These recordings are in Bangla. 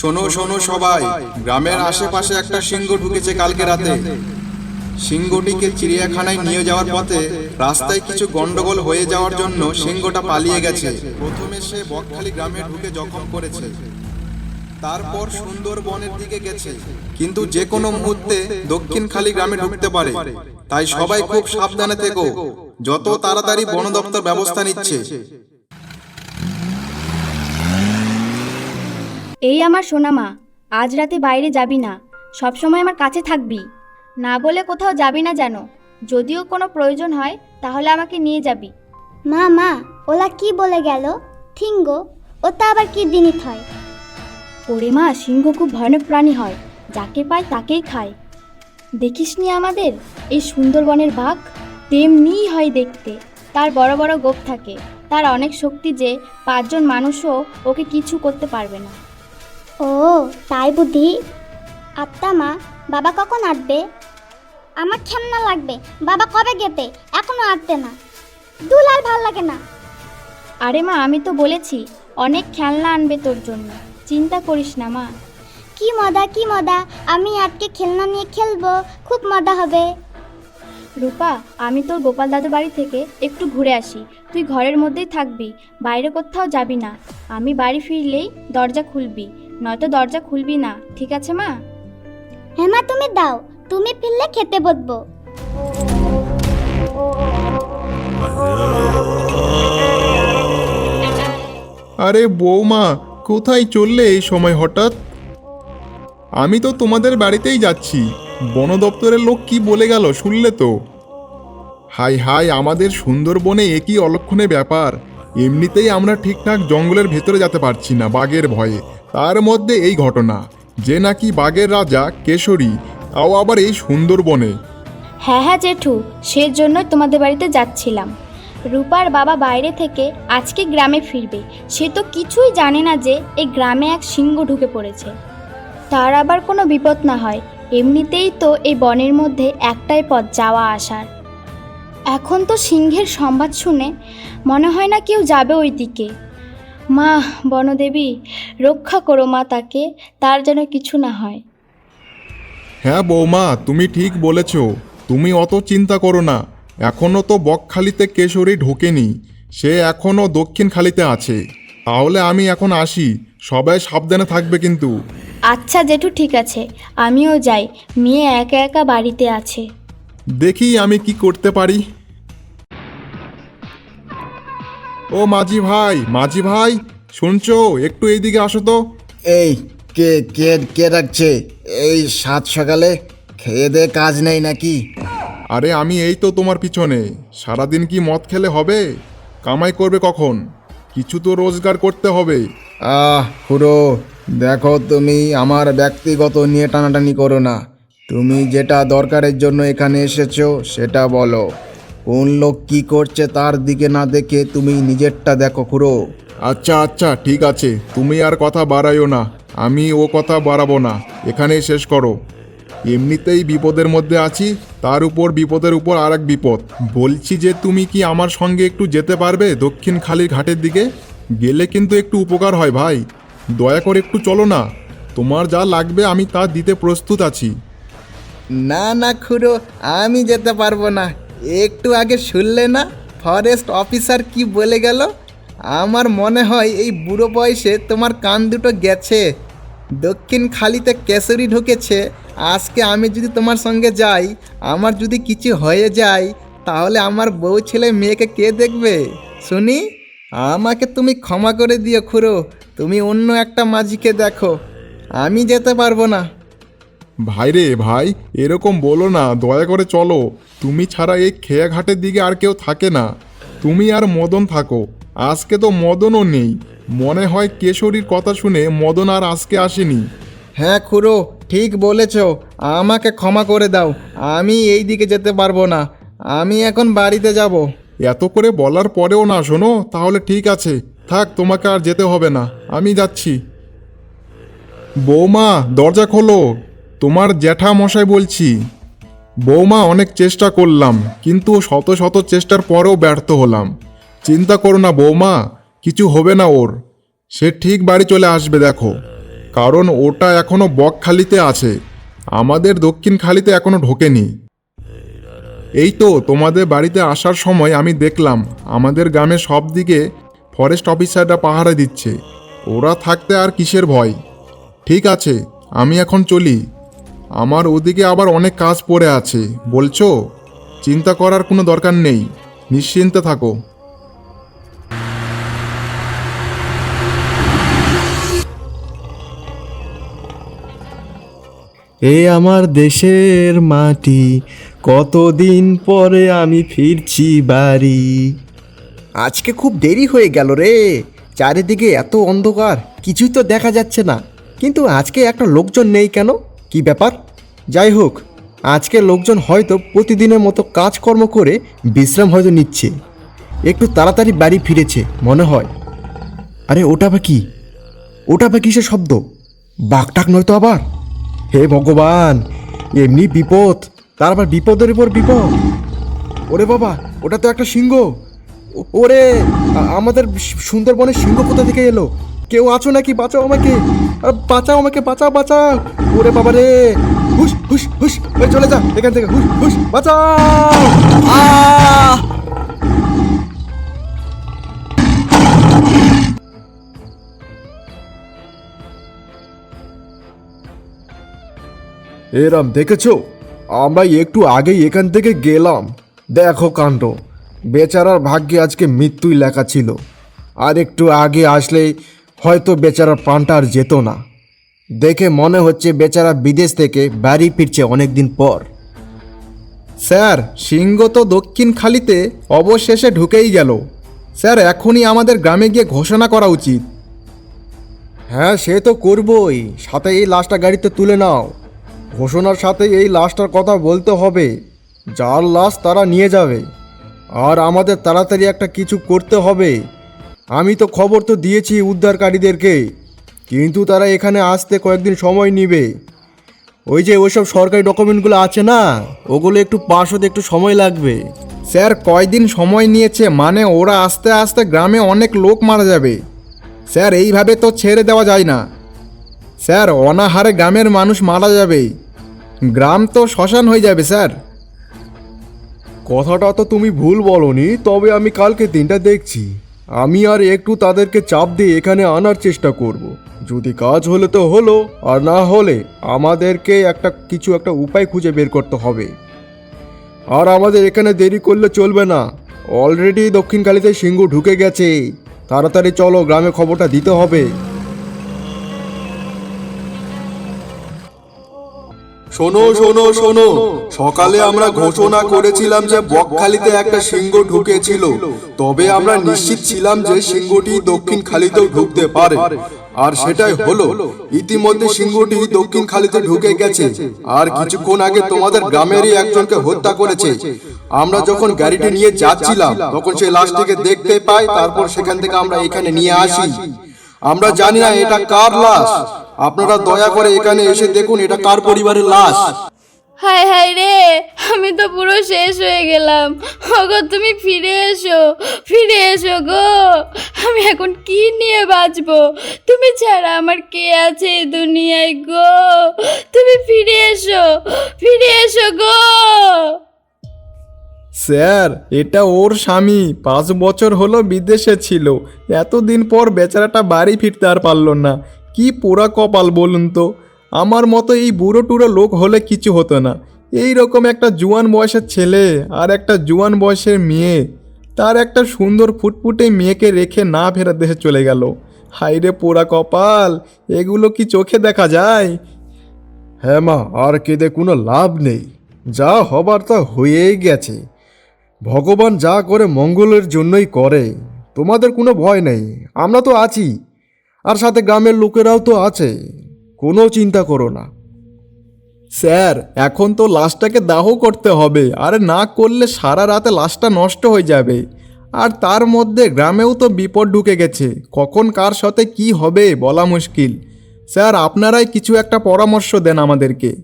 শোনো শোনো সবাই। গ্রামের আশেপাশে একটা সিংহ ঢুকেছে কালকে রাতে। সিংহটিকে চিড়িয়াখানায় নিয়ে যাওয়ার পথে রাস্তায় কিছু গন্ডগোল হয়ে যাওয়ার জন্য সিংহটা পালিয়ে গেছে। প্রথমে সে বকখালি গ্রামে ঢুকে জখম করেছে। তারপর সুন্দরবনের দিকে গেছে। কিন্তু যে কোনো মুহূর্তে দক্ষিণ খালি গ্রামে ঢুকতে পারে। তাই সবাই খুব সাবধানে থেকো। যত তাড়াতাড়ি বন দপ্তর ব্যবস্থা নিচ্ছে। এই আমার সোনা মা আজ রাতে বাইরে যাবি না সবসময় আমার কাছে থাকবি। না বলে কোথাও যাবি না যেন যদিও কোনো প্রয়োজন হয় তাহলে আমাকে নিয়ে যাবি। মা মা ওলা কি বলে গেল? থিঙ্গো ওটা আবার কি দিনই হয় ওরে মা সিংহ খুব ভয়ানক প্রাণী হয় যাকে পায় তাকেই খায়। দেখিসনি আমাদের এই সুন্দরবনের বাঘ? তেমনিই হয় দেখতে তার বড় বড় গোপ থাকে তার অনেক শক্তি যে পাঁচজন মানুষও ওকে কিছু করতে পারবে না। ও তাই বুদ্ধি। আত্মা মা বাবা কখন আসবে? আমার খেলনা লাগবে বাবা কবে গেতে এখনও আসতে না। দুলাল ভালো লাগে না। আরে মা আমি তো বলেছি অনেক খেলনা আনবে তোর জন্য। চিন্তা করিস না মা। কি মজা কি মজা আমি আজকে খেলনা নিয়ে খেলব খুব মজা হবে। রূপা আমি তোর গোপাল দাদু বাড়ি থেকে একটু ঘুরে আসি। তুই ঘরের মধ্যেই থাকবি বাইরে কোথাও যাবি না। আমি বাড়ি ফিরলেই দরজা খুলবি। নয়তো দরজা খুলবি না ঠিক আছে মা? হ্যাঁ মা তুমি দাও তুমি ফিরলে খেতে বসবো। আরে বৌমা কোথায় চললে এই সময় হঠাৎ? আমি তো তোমাদের বাড়িতেই যাচ্ছি। বন দপ্তরের লোক কি বলে গেল শুনলে তো? হাই হাই আমাদের সুন্দরবনে একই অলক্ষণে ব্যাপার? এমনিতেই আমরা ঠিকঠাক জঙ্গলের ভেতরে যেতে পারছি না বাঘের ভয়ে। তার মধ্যে এই ঘটনা, যে নাকি বাঘের রাজা কেশরী, তাও আবার এই সুন্দরবনে। হ্যাঁ হ্যাঁ জেঠু সেজন্যই তোমাদের বাড়িতে যাচ্ছিলাম। রূপার বাবা বাইরে থেকে আজকে গ্রামে ফিরবে। সে তো কিছুই জানে না যে এই গ্রামে এক সিংহ ঢুকে পড়েছে। তার আবার কোনো বিপদ না হয়। এমনিতেই তো এই বনের মধ্যে একটাই পথ যাওয়া আসার। এখন তো সিংহের সংবাদ শুনে মনে হয় না কেউ যাবে ওই দিকে মা বনদেবী রক্ষা করো মা তাকে তার যেন কিছু না হয়। হ্যাঁ বৌমা তুমি ঠিক বলেছ। তুমি অত চিন্তা করো না। এখনও তো বকখালিতে কেশরী ঢোকেনি। সে এখনও দক্ষিণ খালিতে আছে। তাহলে আমি এখন আসি। সবাই সাবধানে থাকবে কিন্তু। আচ্ছা জেঠু ঠিক আছে। আমিও যাই। মেয়ে একা একা বাড়িতে আছে। দেখি আমি কি করতে পারি। ও মাঝি ভাই মাঝি ভাই শুনছো? একটু এইদিকে আসো তো। এই কে কে কে রাখছে এই সাত সকালে খেয়ে দে কাজ নেই নাকি? আরে আমি এই তো তোমার পিছনে। সারাদিন কি মদ খেলে হবে? কামাই করবে কখন? কিছু তো রোজগার করতে হবে। আহ খুড়ো দেখো তুমি আমার ব্যক্তিগত নিয়ে টানাটানি করো না। তুমি যেটা দরকারের জন্য এখানে এসেছ সেটা বলো। কোন লোক কি করছে তার দিকে না দেখে তুমি নিজেরটা দেখো খুড়ো। আচ্ছা আচ্ছা ঠিক আছে। তুমি আর কথা বাড়াইও না। আমি ও কথা বাড়াবো না। এখানেই শেষ করো। এমনিতেই বিপদের মধ্যে আছি তার উপর বিপদের উপর আর এক বিপদ। বলছি যে তুমি কি আমার সঙ্গে একটু যেতে পারবে দক্ষিণ খালির ঘাটের দিকে? গেলে কিন্তু একটু উপকার হয় ভাই। দয়া করে একটু চলো না। তোমার যা লাগবে আমি তা দিতে প্রস্তুত আছি। না না খুড়ো আমি যেতে পারব না। একটু আগে শুনলে না ফরেস্ট অফিসার কি বলে গেল? আমার মনে হয় এই বুড়ো বয়সে তোমার কান দুটো গেছে। দক্ষিণ খালিতে কেশরি ঢুকেছে। আজকে আমি যদি তোমার সঙ্গে যাই, আমার যদি কিছু হয়ে যায়, তাহলে আমার বউ ছেলে মেয়েকে কে দেখবে? শুনি? আমাকে তুমি ক্ষমা করে দিও খুড়ো। তুমি অন্য একটা মাঝিকে দেখো। আমি যেতে পারব না। ভাই রে ভাই এরকম বলো না দয়া করে চলো। তুমি ছাড়া এই খেয়াঘাটের দিকে আর কেউ থাকে না। তুমি আর মদন থাকো। আজকে তো মদনও নেই। মনে হয় কেশরীর কথা শুনে মদন আর আজকে আসেনি। হ্যাঁ খুড়ো ঠিক বলেছ। আমাকে ক্ষমা করে দাও। আমি এই দিকে যেতে পারব না। আমি এখন বাড়িতে যাব। এত করে বলার পরেও না শোনো তাহলে ঠিক আছে। থাক তোমাকে আর যেতে হবে না। আমি যাচ্ছি। বৌমা দরজা খোলো। তোমার জ্যাঠা মশাই বলছি, বৌমা অনেক চেষ্টা করলাম, কিন্তু শত শত চেষ্টার পরেও ব্যর্থ হলাম। চিন্তা করো না বৌমা, কিছু হবে না ওর। সে ঠিক বাড়ি চলে আসবে দেখো। কারণ ওটা এখনও বকখালিতে আছে। আমাদের দক্ষিণ খালিতে এখনও ঢোকেনি। এই তো তোমাদের বাড়িতে আসার সময় আমি দেখলাম, আমাদের গ্রামের সব দিকে ফরেস্ট অফিসাররা পাহারা দিচ্ছে। ওরা থাকতে আর কিসের ভয়? ঠিক আছে, আমি এখন চলি। আমার ওদিকে আবার অনেক কাজ পড়ে আছে বলছো? চিন্তা করার কোনো দরকার নেই নিশ্চিন্তে থাকো। এ আমার দেশের মাটি কতদিন পরে আমি ফিরছি বাড়ি? আজকে খুব দেরি হয়ে গেল রে। চারিদিকে এত অন্ধকার কিছুই তো দেখা যাচ্ছে না। কিন্তু আজকে একটা লোকজন নেই কেন? কি ব্যাপার? যাই হোক আজকে লোকজন হয়তো প্রতিদিনের মতো কাজকর্ম করে বিশ্রাম হয়তো নিচ্ছে। একটু তাড়াতাড়ি বাড়ি ফিরেছে, মনে হয়। আরে, ওটা বা কি? ওটা বা কিসের শব্দ? বাঘটাক নয় তো আবার? হে ভগবান, এমনি বিপদ, তার আবার বিপদের উপর বিপদ। ওরে বাবা, ওটা তো একটা সিংহ। ওরে আমাদের সুন্দরবনের সিংহ কোথা থেকে এলো? কেউ আছো নাকি? বাঁচাও আমাকে। বাঁচাও আমাকে, বাঁচাও বাঁচাও। ওরে বাবা রে। হুস হুস হুস ওই চলে যা, এখান থেকে। হুস হুস বাঁচাও। এরাম, দেখেছ? আমরা একটু আগেই এখান থেকে গেলাম। দেখো কাণ্ড। বেচারার ভাগ্যে আজকে মৃত্যুই লেখা ছিল। আর একটু আগে আসলে হয়তো বেচারা প্রাণটা আর যেত না। দেখে মনে হচ্ছে বেচারা বিদেশ থেকে বাড়ি ফিরছে অনেক দিন পর। স্যার, সিংহ তো দক্ষিণ খালিতে অবশেষে ঢুকেই গেল। স্যার, এখনই আমাদের গ্রামে গিয়ে ঘোষণা করা উচিত। হ্যাঁ সে তো করবই। সাথে এই লাশটা গাড়িতে তুলে নাও। ঘোষণার সাথে এই লাশটার কথা বলতে হবে। যার লাশ তারা নিয়ে যাবে। আর আমাদের তাড়াতাড়ি একটা কিছু করতে হবে। আমি তো খবর তো দিয়েছি উদ্ধারকারীদেরকে, কিন্তু তারা এখানে আসতে কয়েকদিন সময় নেবে। ওই যে ওইসব সরকারি ডকুমেন্টগুলো আছে না, ওগুলো একটু পাস হতে একটু সময় লাগবে। স্যার, কয়দিন সময় নিয়েছে মানে ওরা আস্তে আস্তে গ্রামে অনেক লোক মারা যাবে। স্যার, এইভাবে তো ছেড়ে দেওয়া যায় না। স্যার, অনাহারে গ্রামের মানুষ মারা যাবে। গ্রাম তো শ্মশান হয়ে যাবে, স্যার। কথাটা তো তুমি ভুল বলনি, তবে আমি কালকে দিনটা দেখছি। আমি আর একটু তাদেরকে চাপ দিয়ে এখানে আনার চেষ্টা করব। যদি কাজ হলে তো হলো, আর না হলে আমাদেরকে একটা কিছু একটা উপায় খুঁজে বের করতে হবে। আর আমাদের এখানে দেরি করলে চলবে না। অলরেডি দক্ষিণকালীতে সিংহ ঢুকে গেছে। তাড়াতাড়ি চলো, গ্রামে খবরটা দিতে হবে। শোনো শোনো শোনো। সকালে আমরা ঘোষণা করেছিলাম যে বকখালিতে একটা সিংহ ঢুকেছিল। তবে আমরা নিশ্চিত ছিলাম যে সিংহটি দক্ষিণ খালিতেও ঢুকতে পারে। আর সেটাই হলো, ইতিমধ্যে সিংহটি দক্ষিণ খালিতে ঢুকে গেছে। আর কিছুক্ষণ আগে তোমাদের গ্রামেরই একজনকে হত্যা করেছে। আমরা যখন গাড়িটি নিয়ে যাচ্ছিলাম, তখন সেই লাশটিকে দেখতে পাই তারপর সেখান থেকে আমরা এখানে নিয়ে আসি। আমরা জানি না এটা কার লাশ। আপনারা দয়া করে এখানে এসে দেখুন এটা কার পরিবারের লাশ। হায় হায় রে আমি তো পুরো শেষ হয়ে গেলাম। ওগো তুমি ফিরে এসো ফিরে এসো গো। আমি এখন কি নিয়ে বাঁচবো? তুমি ছাড়া আমার কে আছে এই দুনিয়ায় গো? তুমি ফিরে এসো ফিরে এসো গো। স্যার এটা ওর স্বামী। পাঁচ বছর হলো বিদেশে ছিল। এতদিন পর বেচারাটা বাড়ি ফিরতে আর পারল না। কি পোড়া কপাল বলুন তো? আমার মতো এই বুড়ো টুড়ো লোক হলে কিছু হতো না। এই রকম একটা জুয়ান বয়সের ছেলে আর একটা জুয়ান বয়সের মেয়ে। তার একটা সুন্দর ফুটফুটে মেয়েকে রেখে না ফেরার দেশে চলে গেল। হাইরে পোড়া কপাল, এগুলো কি চোখে দেখা যায়? হ্যাঁ মা, আর কেঁদে কোনো লাভ নেই। যা হবার তা হয়েই গেছে। ভগবান যা করে মঙ্গলের জন্যই করে, তোমাদের কোনো ভয় নেই। আমরা তো আছি। আর সাথে গ্রামের লোকেরাও তো আছে। কোনো চিন্তা করো না। স্যার, এখন তো লাশটাকে দাহ করতে হবে। আর না করলে সারা রাতে লাশটা নষ্ট হয়ে যাবে। আর তার মধ্যে গ্রামেও তো বিপদ ঢুকে গেছে। কখন কার সাথে কি হবে বলা মুশকিল। স্যার, আপনারাই কিছু একটা পরামর্শ দেন আমাদেরকে।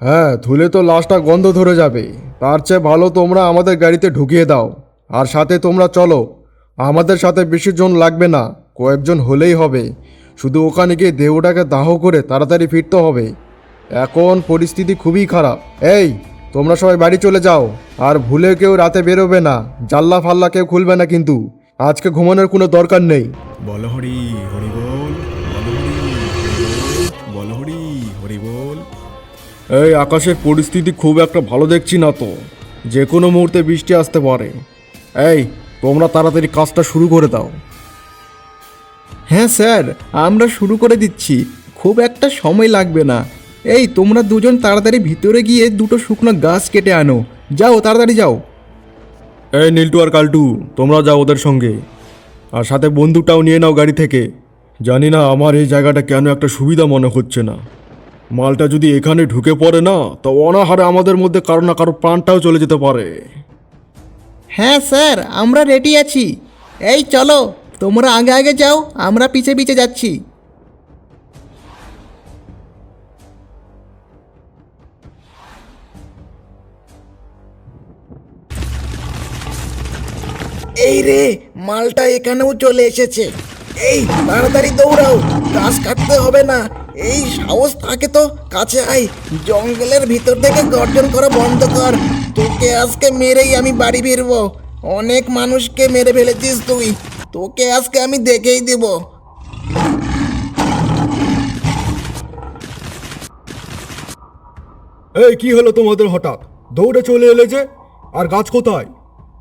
হ্যাঁ ধুলে তো লাশটা গন্ধ ধরে যাবে। তার চেয়ে ভালো তোমরা আমাদের গাড়িতে ঢুকিয়ে দাও। আর সাথে তোমরা চলো। আমাদের সাথে বেশি জন লাগবে না। কয়েকজন হলেই হবে। শুধু ওখানে গিয়ে দেহটাকে দাহ করে তাড়াতাড়ি ফিরতে হবে। এখন পরিস্থিতি খুবই খারাপ। এই তোমরা সবাই বাড়ি চলে যাও। আর ভুলে কেউ রাতে বেরোবে না। জাল্লা ফাল্লা কেউ খুলবে না কিন্তু। আজকে ঘুমানোর কোনো দরকার নেই। বল হরি হরি বল। বল হরি হরি বল। এই আকাশের পরিস্থিতি খুব একটা ভালো দেখছি না তো। যে কোনো মুহূর্তে বৃষ্টি আসতে পারে। এই তোমরা তাড়াতাড়ি কাজটা শুরু করে দাও। হ্যাঁ স্যার আমরা শুরু করে দিচ্ছি। খুব একটা সময় লাগবে না। এই তোমরা দুজন তাড়াতাড়ি ভিতরে গিয়ে দুটো শুকনো গাছ কেটে আনো। যাও তাড়াতাড়ি যাও। এই নীলটু আর কালটু তোমরা যাও ওদের সঙ্গে। আর সাথে বন্দুকটাও নিয়ে নাও গাড়ি থেকে। জানি না আমার এই জায়গাটা কেন একটা সুবিধা মনে হচ্ছে না। মালটা যদি এখানে ঢুকে পড়ে না তো অনাহারে আমাদের মধ্যে কারও না কারও প্রাণটাও চলে যেতে পারে। হ্যাঁ স্যার আমরা রেডি আছি। এই চলো। তোমরা আগে আগে যাও, আমরা পিছে পিছে যাচ্ছি। এই রে, মালটা এখানেও চলে এসেছে। এই, তাড়াতাড়ি দৌড়াও, গাছ কাটতে হবে না। এই সাহস থাকে তো, কাছে আয়। জঙ্গলের ভিতর থেকে গর্জন করা বন্ধ কর। তোকে আজকে মেরেই আমি বাড়ি ফিরবো। অনেক মানুষকে মেরে ফেলেছিস তুই। তোকে আজকে আমি দেখেই দেব। এই কি হলো তোমাদের হঠাৎ? দৌড়ে চলে এলে যে? আর গাছ কোথায়?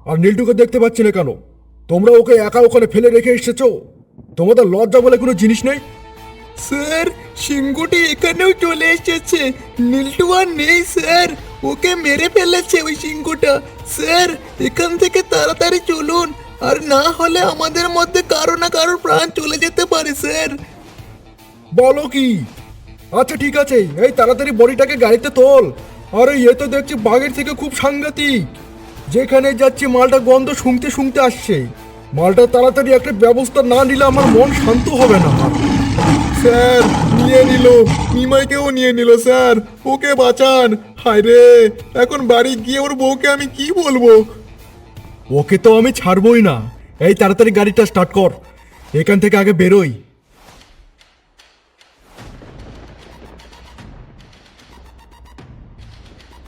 আর নীলটুকে দেখতে পাচ্ছি না কেন? তোমরা ওকে একা ওখানে ফেলে রেখে এসেছ? তোমাদের লজ্জা বলে কোনো জিনিস নেই? স্যার সিংহটি এখানেও চলে এসেছে। নীলটু আর নেই স্যার। ওকে মেরে ফেলেছে ওই সিংহটা স্যার এখান থেকে তাড়াতাড়ি চলুন। আর না হলে আমাদের মধ্যে কারও না কারোর প্রাণ চলে যেতে পারে, স্যার। বলো কি? আচ্ছা ঠিক আছে। এই তাড়াতাড়ি বডিটাকে গাড়িতে তোল। আরে, এ তো দেখছি বাঘের থেকে খুব সাংঘাতিক। যেখানে যাচ্ছি, মালটা গন্ধ শুনতে শুনতে আসছে। মালটা তাড়াতাড়ি একটা ব্যবস্থা না নিলে আমার মন শান্ত হবে না। স্যার, নিয়ে নিল। নিমাইকেও নিয়ে নিল, স্যার। ওকে বাঁচান। হায় রে এখন বাড়ি গিয়ে ওর বউকে আমি কি বলব? ওকে তো আমি ছাড়বই না। এই তাড়াতাড়ি গাড়িটা স্টার্ট কর। এখান থেকে আগে বেরোই।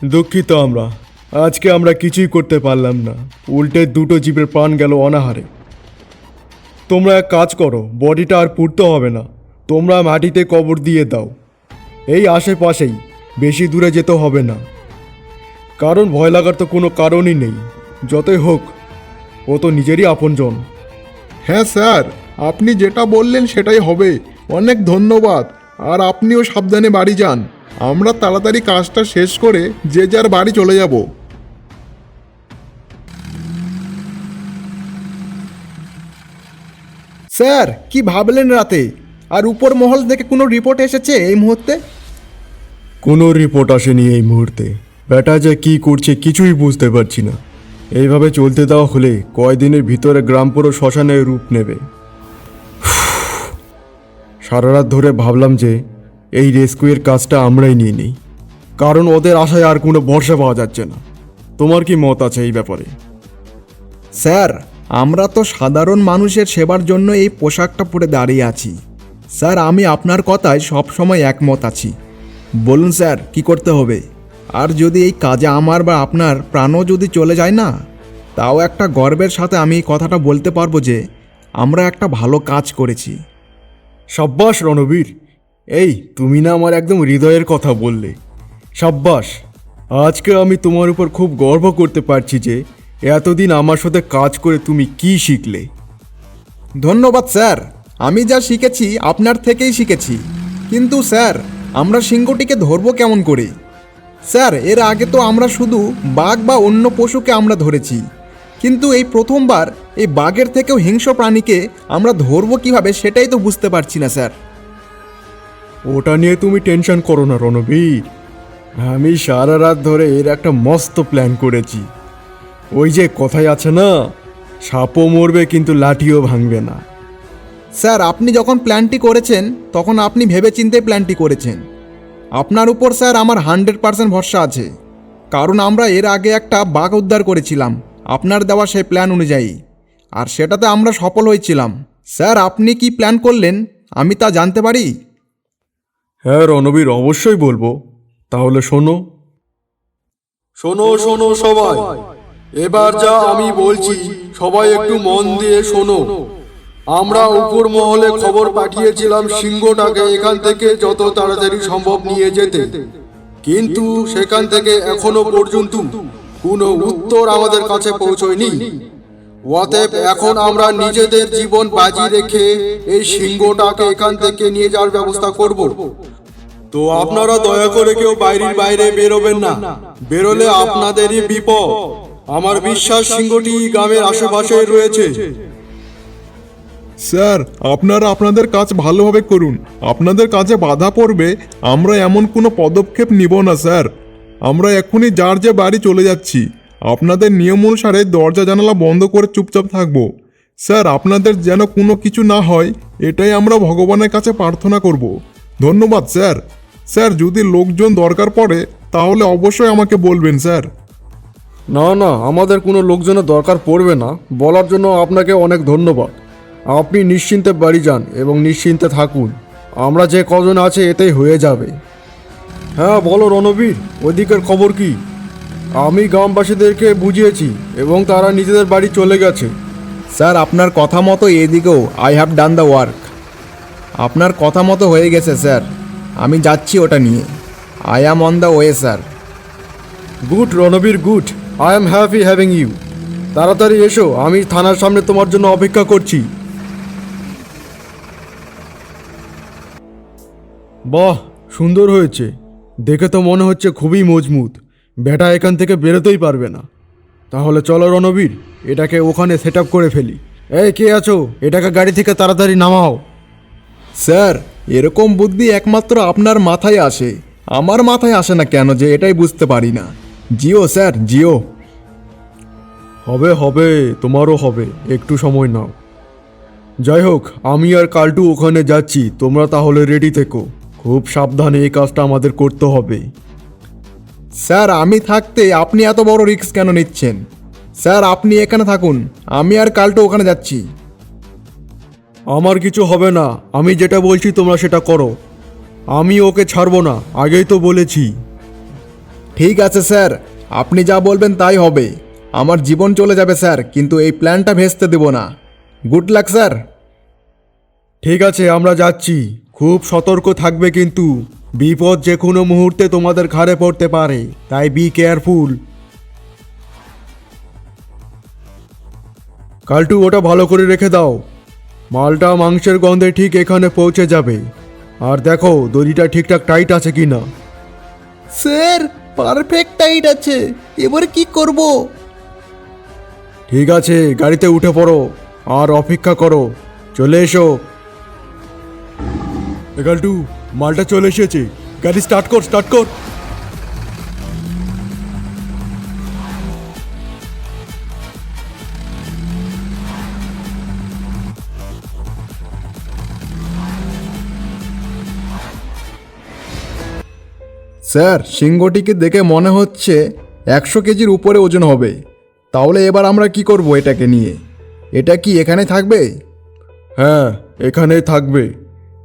দুঃখিত আমরা। আজকে আমরা কিছুই করতে পারলাম না। উল্টে দুটো জীবের প্রাণ গেল অনাহারে। তোমরা এক কাজ করো, বডিটা আর পুড়তে হবে না। তোমরা মাটিতে কবর দিয়ে দাও। এই আশেপাশেই বেশি দূরে যেতে হবে না। কারণ ভয় লাগার তো কোনো কারণই নেই। যতই হোক ও তো নিজেরই আপনজন। হ্যাঁ স্যার আপনি যেটা বললেন সেটাই হবে। অনেক ধন্যবাদ। আর আপনিও সাবধানে বাড়ি যান। আমরা তাড়াতাড়ি কাজটা শেষ করে যে যার বাড়ি চলে যাব। স্যার কি ভাবলেন রাতে? আর উপর মহল থেকে কোনো রিপোর্ট এসেছে এই মুহূর্তে? কোনো রিপোর্ট আসেনি এই মুহূর্তে। ব্যাটা যে কি করছে কিছুই বুঝতে পারছি না। এইভাবে চলতে দেওয়া হলে কয়দিনের ভিতরে গ্রাম পুরো শ্মশানে রূপ নেবে। সারা রাত ধরে ভাবলাম যে এই রেস্কিউয়ের কাজটা আমরাই নিয়ে নিই। কারণ ওদের আশায় আর কোনো ভরসা পাওয়া যাচ্ছে না। তোমার কি মত আছে এই ব্যাপারে? স্যার, আমরা তো সাধারণ মানুষের সেবার জন্য এই পোশাকটা পরে দাঁড়িয়ে আছি। স্যার, আমি আপনার কথায় সবসময় একমত আছি। বলুন স্যার, কি করতে হবে? আর যদি এই কাজে আমার বা আপনার প্রাণও যদি চলে যায় না তাও একটা গর্বের সাথে আমি কথাটা বলতে পারব যে আমরা একটা ভালো কাজ করেছি। সাব্বাস রণবীর। এই তুমি না আমার একদম হৃদয়ের কথা বললে। সাব্বাস আজকে আমি তোমার উপর খুব গর্ব করতে পারছি যে এতদিন আমার সাথে কাজ করে তুমি কি শিখলে। ধন্যবাদ স্যার। আমি যা শিখেছি আপনার থেকেই শিখেছি। কিন্তু স্যার আমরা সিংহটিকে ধরবো কেমন করে? স্যার এর আগে তো আমরা শুধু বাঘ বা অন্য পশুকে আমরা ধরেছি। কিন্তু এই প্রথমবার এই বাঘের থেকেও হিংস্র প্রাণীকে আমরা ধরবো কীভাবে সেটাই তো বুঝতে পারছি না স্যার। ওটা নিয়ে তুমি টেনশন করো না রণবীর। আমি সারা রাত ধরে এর একটা মস্ত প্ল্যান করেছি। ওই যে কথাই আছে না সাপও মরবে কিন্তু লাঠিও ভাঙবে না। স্যার আপনি যখন প্ল্যানটি করেছেন তখন আপনি ভেবে চিন্তে প্ল্যানটি করেছেন। আপনার উপর স্যার আমার হান্ড্রেড পার্সেন্ট ভরসা আছে। কারণ আমরা এর আগে একটা বাঘ উদ্ধার করেছিলাম আপনার দেওয়া সেই প্ল্যান অনুযায়ী। আর সেটাতে আমরা সফল হয়েছিলাম। স্যার আপনি কি প্ল্যান করলেন? আমি তা জানতে পারি? হ্যাঁ রণবীর অবশ্যই বলব। তাহলে শোনো। শোনো শোনো সবাই। এবার যা আমি বলছি সবাই একটু মন দিয়ে শোনো। আমরা উপর মহলে খবর পাঠিয়েছিলাম সিংহটাকে এখান থেকে যত তাড়াতাড়ি সম্ভব নিয়ে যেতে। কিন্তু সেখান থেকে এখনও পর্যন্ত কোনো উত্তর আমাদের কাছে পৌঁছয়নি। অতএব এখন আমরা নিজেদের জীবন বাজি রেখে এই সিংহটাকে এখান থেকে নিয়ে যাওয়ার ব্যবস্থা করব। তো আপনারা দয়া করে কেউ বাইরের বাইরে বেরোবেন না। বেরোলে আপনাদেরই বিপদ। আমার বিশ্বাস সিংহটি গ্রামের আশেপাশেই রয়েছে। স্যার, আপনারা আপনাদের কাজ ভালোভাবে করুন। আপনাদের কাজে বাধা পড়বে, আমরা এমন কোনো পদক্ষেপ নিব না, স্যার। আমরা এখনই যার যে বাড়ি চলে যাচ্ছি। আপনাদের নিয়ম অনুসারে দরজা জানালা বন্ধ করে চুপচাপ থাকব। স্যার, আপনাদের যেন কোনো কিছু না হয়, এটাই আমরা ভগবানের কাছে প্রার্থনা করব। ধন্যবাদ, স্যার। স্যার, যদি লোকজন দরকার পড়ে, তাহলে অবশ্যই আমাকে বলবেন, স্যার। না না, আমাদের কোনো লোকজনের দরকার পড়বে না। বলার জন্য আপনাকে অনেক ধন্যবাদ। আপনি নিশ্চিন্তে বাড়ি যান এবং নিশ্চিন্তে থাকুন। আমরা যে কজন আছে এতেই হয়ে যাবে। হ্যাঁ বলো রণবীর ওদিকের খবর কি? আমি গ্রামবাসীদেরকে বুঝিয়েছি এবং তারা নিজেদের বাড়ি চলে গেছে। স্যার আপনার কথা মতো এদিকেও I have done the work আপনার কথা মতো হয়ে গেছে স্যার। আমি যাচ্ছি ওটা নিয়ে। I am on the way sir. Good Ranbir good. I am happy having you তাড়াতাড়ি এসো আমি থানার সামনে তোমার জন্য অপেক্ষা করছি। বাহ সুন্দর হয়েছে। দেখে তো মনে হচ্ছে খুবই মজবুত। বেটা এখান থেকে বেরোতেই পারবে না। তাহলে চলো রণবীর এটাকে ওখানে সেট আপ করে ফেলি। এই কে আছো? এটাকে গাড়ি থেকে তাড়াতাড়ি নামাও। স্যার এরকম বুদ্ধি একমাত্র আপনার মাথায় আসে। আমার মাথায় আসে না কেন যে এটাই বুঝতে পারি না। জিও স্যার জিও। হবে হবে তোমারও হবে। একটু সময় নাও। যাই হোক আমি আর কালটু ওখানে যাচ্ছি। তোমরা তাহলে রেডি থেকো। খুব সাবধানে এই কাজটা আমাদের করতে হবে। স্যার, আমি থাকতে আপনি এত বড় রিস্ক কেন নিচ্ছেন? স্যার, আপনি এখানে থাকুন, আমি আর কালটো ওখানে যাচ্ছি। আমার কিছু হবে না, আমি যেটা বলছি তোমরা সেটা করো। আমি ওকে ছাড়বো না, আগেই তো বলেছি। ঠিক আছে, স্যার, আপনি যা বলবেন তাই হবে। আমার জীবন চলে যাবে, স্যার, কিন্তু এই প্ল্যানটা ভেস্তে দেব না। Good luck, sir. ঠিক আছে, আমরা যাচ্ছি। খুব সতর্ক থাকবে কিন্তু। বিপদ যে কোনো মুহূর্তে তোমাদের ঘাড়ে পড়তে পারে তাই বি কেয়ারফুল কালটু ওটা ভালো করে রেখে দাও। মালটা মাংসের গন্ধে ঠিক এখানে পৌঁছে যাবে। আর দেখো দড়িটা ঠিকঠাক টাইট আছে কি না স্যার পারফেক্ট টাইট আছে। এবার কি করব? ঠিক আছে গাড়িতে উঠে পড়ো। আর অপেক্ষা করো। চলে এসো। এগালটু মালটা চলে এসেছে। গাড়ি স্টার্ট কর স্টার্ট কর। স্যার সিংহটিকে দেখে মনে হচ্ছে একশো কেজির উপরে ওজন হবে। তাহলে এবার আমরা কি করব এটাকে নিয়ে? এটা কি এখানে থাকবে? হ্যাঁ এখানেই থাকবে।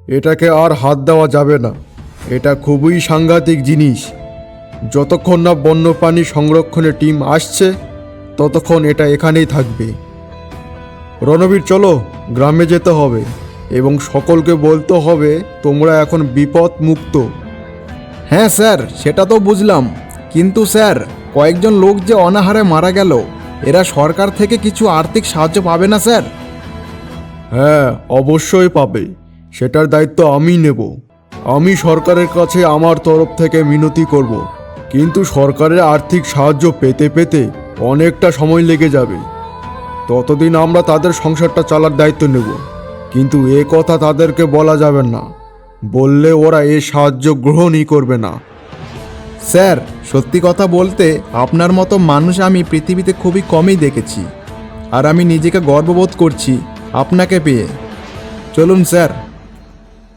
এটাকে আর হাত দেওয়া যাবে না। এটা খুবই সাংঘাতিক জিনিস। যতক্ষণ না বন্যপ্রাণী সংরক্ষণের টিম আসছে, ততক্ষণ এটা এখানেই থাকবে। রণবীর, চলো, গ্রামে যেতে হবে এবং সকলকে বলতে হবে, তোমরা এখন বিপদ মুক্ত হ্যাঁ স্যার, সেটা তো বুঝলাম। কিন্তু স্যার, কয়েকজন লোক যে অনাহারে মারা গেল, এরা সরকার থেকে কিছু আর্থিক সাহায্য পাবে না, স্যার? হ্যাঁ অবশ্যই পাবে। সেটার দায়িত্ব আমি নেব। আমি সরকারের কাছে আমার তরফ থেকে মিনতি করব। কিন্তু সরকারের আর্থিক সাহায্য পেতে পেতে অনেকটা সময় লেগে যাবে। ততদিন আমরা তাদের সংসারটা চালার দায়িত্ব নেব। কিন্তু এ কথা তাদেরকে বলা যাবে না। বললে ওরা এ সাহায্য গ্রহণই করবে না। স্যার, সত্যি কথা বলতে আপনার মতো মানুষ আমি পৃথিবীতে খুবই কমই দেখেছি। আর আমি নিজেকে গর্ববোধ করছি আপনাকে পেয়ে। চলুন, স্যার।